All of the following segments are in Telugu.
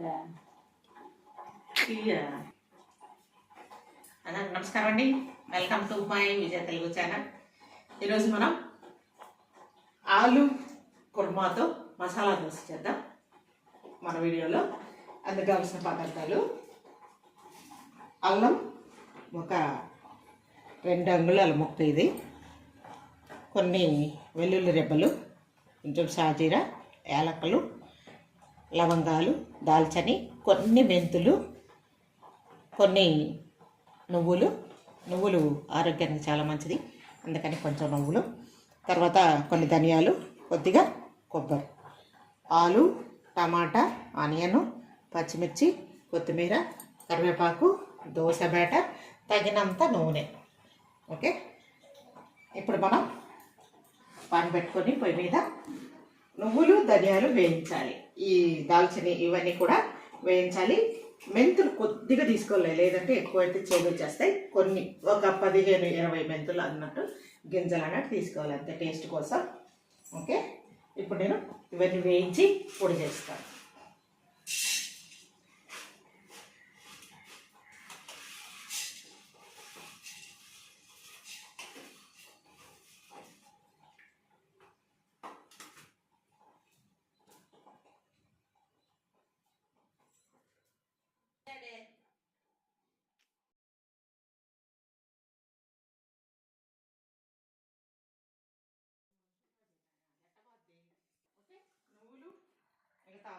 అదే నమస్కారం అండి welcome to my Vijaya Telugu channel ఈరోజు మనం ఆలు కుర్మాతో మసాలా దోశ చేద్దాం. మన వీడియోలో అందుకు కావాల్సిన పదార్థాలు. అల్లం ఒక రెండు అంగుళాల ముక్క ఇది. కొన్ని వెల్లుల్లి రెబ్బలు కొంచెం సాజీర యాలక్కలు లవంగాలు దాల్చని కొన్ని మెంతులు కొన్ని నువ్వులు. నువ్వులు ఆరోగ్యానికి చాలా మంచిది. అందుకని కొంచెం నువ్వులు. తర్వాత కొన్ని ధనియాలు కొద్దిగా కొబ్బరి. ఆలు టమాటా ఆనియన్ పచ్చిమిర్చి కొత్తిమీర కరివేపాకు దోశ బేట తగినంత నూనె. ఓకే? ఇప్పుడు మనం పాన్ పెట్టుకొని పొయ్యి మీద నువ్వులు ధనియాలు వేయించాలి. ఈ దాల్చిని ఇవన్నీ కూడా వేయించాలి. మెంతులు కొద్దిగా తీసుకోవాలి. లేదంటే ఎక్కువ అయితే చేదు వచ్చేస్తాయి కొన్ని ఒక పదిహేను ఇరవై మెంతులు అన్నట్టు గింజలు అన్నట్టు తీసుకోవాలి. అంతే టేస్ట్ కోసం. ఓకే? ఇప్పుడు నేను ఇవన్నీ వేయించి పొడి చేస్తాను.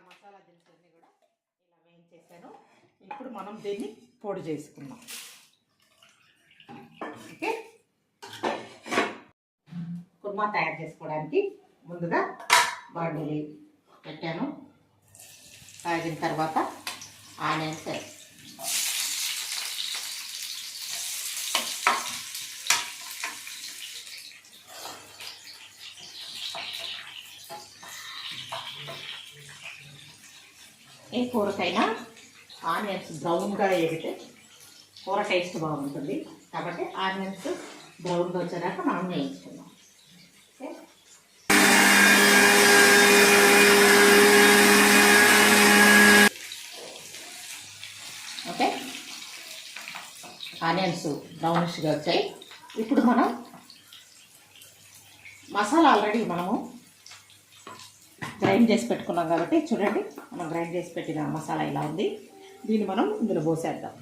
మసాలా దినుసులన్నీ కూడా ఇలా వేయించేసాను. ఇప్పుడు మనం దీన్ని పొడి చేసుకుందాం. ఓకే? కుర్మా తయారు చేసుకోవడానికి ముందుగా బాడీ పెట్టాను. తాగిన తర్వాత ఆనియన్స్ వేస్తాను. ఏ కూరకైనా ఆనియన్స్ బ్రౌన్గా వేగితే కూర టేస్ట్ బాగుంటుంది. కాబట్టి ఆనియన్స్ బ్రౌన్గా వచ్చేదాకా మనం వేయించుకుందాం. ఓకే? ఆనియన్స్ బ్రౌనిష్గా వచ్చాయి. ఇప్పుడు మనం మసాలా ఆల్రెడీ మనము గ్రైండ్ చేసి పెట్టుకున్నాం కాబట్టి చూడండి మనం గ్రైండ్ చేసి పెట్టిన మసాలా ఇలా ఉంది. దీన్ని మనం ఇందులో పోసేద్దాం.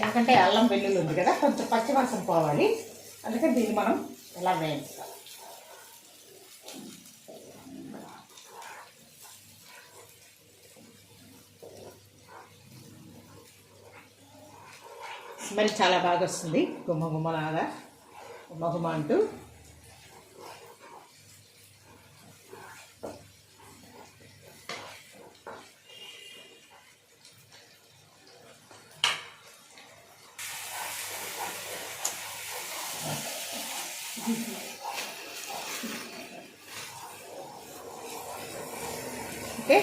ఎందుకంటే అల్లం వెల్లుల్లి ఉంది కదా కొంచెం పచ్చివాసన పోవాలి. అందుకని దీన్ని మనం ఎలా వేయించాలి స్మెల్ చాలా బాగా వస్తుంది. గుమ్మ గుమ్మలాగా. గుమ్మ గుమ్మ అంటూ ఓకే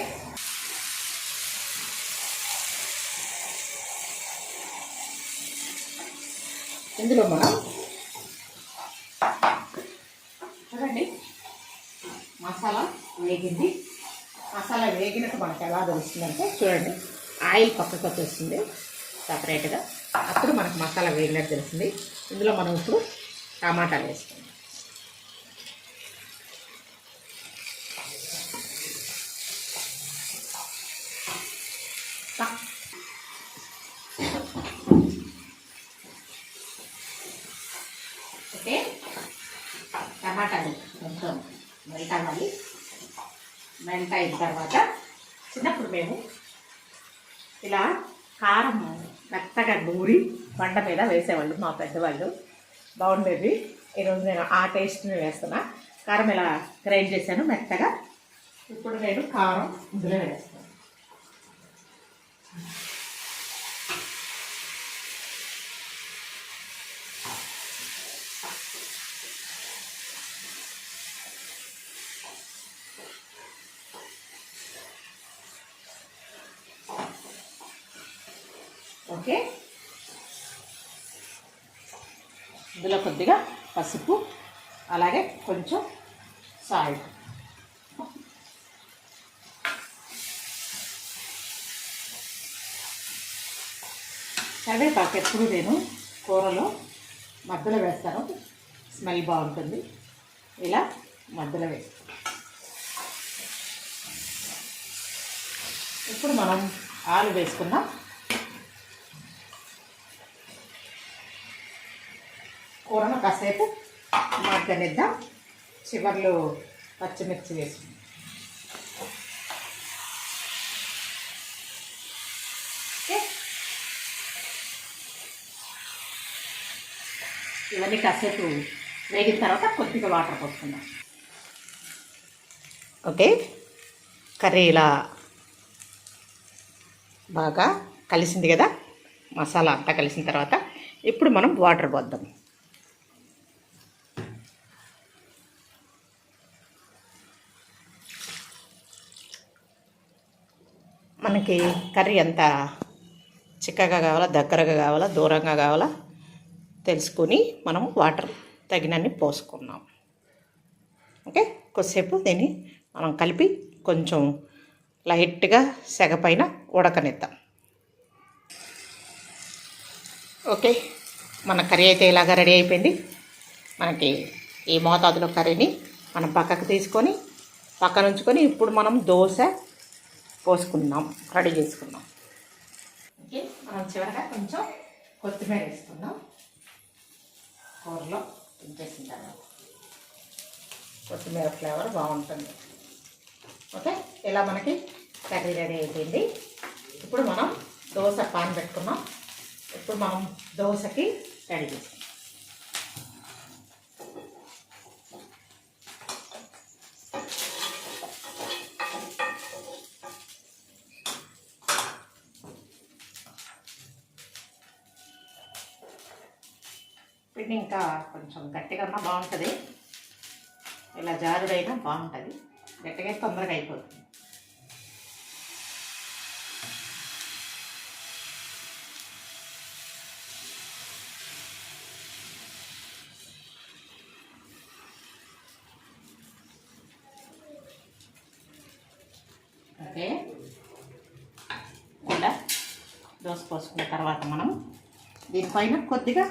ఇందులో మనం చూడండి. మసాలా వేగింది. మసాలా వేగినట్టు మనకు ఎలా తెలుస్తుందంటే చూడండి. ఆయిల్ పక్కకు వచ్చేస్తుంది. సపరేట్గా అప్పుడు మనకు మసాలా వేగినట్టు తెలుస్తుంది. ఇందులో మనం ఇప్పుడు టమాటాలు వేస్తాం. ఓకే. టమాటాలు కొంచెం మెల్ట్ మెల్ట్ అయిన తర్వాత చిన్నప్పుడు మేము ఇలా కారం మెత్తగా నూరి బండ మీద వేసేవాళ్ళు మా పెద్దవాళ్ళు. బాగుండేది. ఈరోజు నేను ఆ టేస్ట్ని వేస్తున్నా. కారం ఇలా గ్రైండ్ చేశాను మెత్తగా. ఇప్పుడు నేను కారం ఇందులో వేస్తాను. ఓకే. ఇందులో కొద్దిగా పసుపు అలాగే కొంచెం సాల్ట్. కరివేపాకు ఎప్పుడు నేను కూరలో మధ్యలో వేస్తాను. స్మెల్ బాగుంటుంది. ఇలా మధ్యలో వేస్తాను. ఇప్పుడు మనం ఆలు వేసుకుందాం. కూరను కాసేపు మగ్గనిద్దాం. చివర్లో పచ్చిమిర్చి వేసి. ఇవన్నీ కాసేపు వేగిన తర్వాత కొద్దిగా వాటర్ పోసుకుందాం. ఓకే? కర్రీ ఇలా బాగా కలిసింది కదా? మసాలా అంతా కలిసిన తర్వాత ఇప్పుడు మనం వాటర్ పోద్దాం. మనకి కర్రీ ఎంత చిక్కగా కావాలా దగ్గరగా కావాలా దూరంగా కావాలా తెలుసుకొని మనం వాటర్ తగినన్ని పోసుకున్నాం ఓకే? కొద్దిసేపు దీన్ని మనం కలిపి కొంచెం లైట్గా సెగ పైన ఉడకనిద్దాం. ఓకే? మన కర్రీ అయితే ఇలాగ రెడీ అయిపోయింది. మనకి ఈ మోతాదులో కర్రీని మనం పక్కకు తీసుకొని పక్కన ఉంచుకొని ఇప్పుడు మనం దోశ పోసుకుందాం రెడీ చేసుకుందాం. ఓకే మనం చివరగా కొంచెం కొత్తిమీర వేసుకుందాం. కూరలో దించేసిన తర్వాత కొత్తిమీర ఫ్లేవర్ బాగుంటుంది. ఓకే ఇలా మనకి కర్రీ రెడీ అయిపోయింది. ఇప్పుడు మనం దోశ పాన్ పెట్టుకున్నాం ఇప్పుడు మనం దోశకి రెడీ చేసుకుందాం. వీటిని ఇంకా కొంచెం గట్టిగా బాగుంటుంది. ఇలా జారుడైనా బాగుంటుంది. గట్టిగా తొందరగా అయిపోతుంది. ఓకే. ఇలా దోశ పోసుకున్న తర్వాత మనం దీనిపైన కొద్దిగా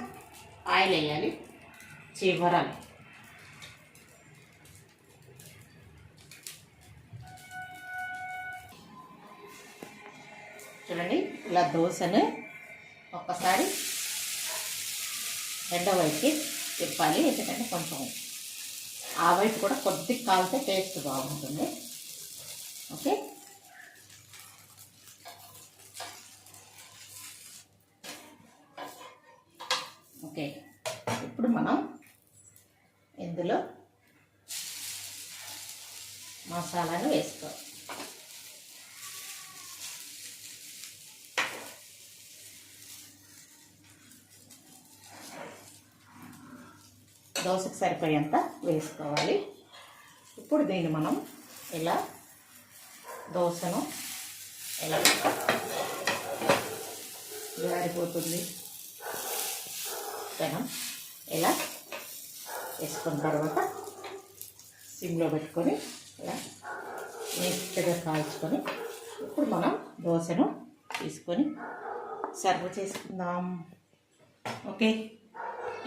ఆయిల్ వేయాలి. చివరలు చూడండి ఇలా దోశను ఒక్కసారి రెండో వైపుకి తిప్పాలి. ఎందుకంటే కొంచెం ఆ వైపు కూడా కొద్దిగా కాలితే టేస్ట్ బాగుంటుంది. ఓకే ఇప్పుడు మనం ఇందులో మసాలాను వేసుకోవాలి దోశకు సరిపోయేంత వేసుకోవాలి. ఇప్పుడు దీన్ని మనం ఇలా దోశను ఎలా జారిపోతుంది పెనం ఇలా వేసుకున్న తర్వాత సిమ్లో పెట్టుకొని ఇలా నీట్గా కాల్చుకొని ఇప్పుడు మనం దోశను తీసుకొని సర్వ్ చేసుకుందాం. ఓకే?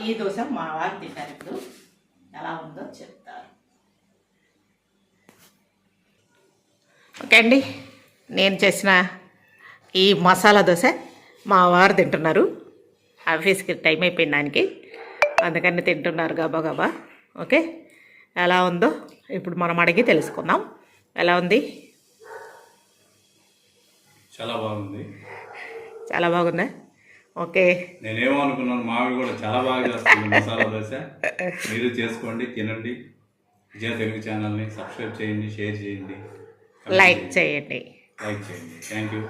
ఈ దోశ మా వారు తింటారు ఇప్పుడు. ఎలా ఉందో చెప్తారు. ఓకే అండి నేను చేసిన ఈ మసాలా దోశ మా వారు తింటున్నారు. ఆఫీస్కి టైం అయిపోయిన దానికి. అందుకని తింటున్నారు గబా గబా. ఓకే? ఎలా ఉందో ఇప్పుడు మనం అడిగి తెలుసుకుందాం. ఎలా ఉంది? చాలా బాగుంది. చాలా బాగుందా? ఓకే. నేనేమో అనుకున్నాను మామిడి కూడా చాలా బాగా చేస్తుంది మసాలా దోశ. మీరు చేసుకోండి తినండి. విజయ తెలుగు ఛానల్ని సబ్స్క్రైబ్ చేయండి షేర్ చేయండి. లైక్ చేయండి. లైక్ చేయండి. Thank you.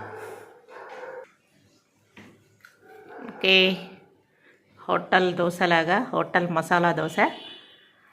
ఓకే. హోటల్ దోశలాగా హోటల్ మసాలా దోశ.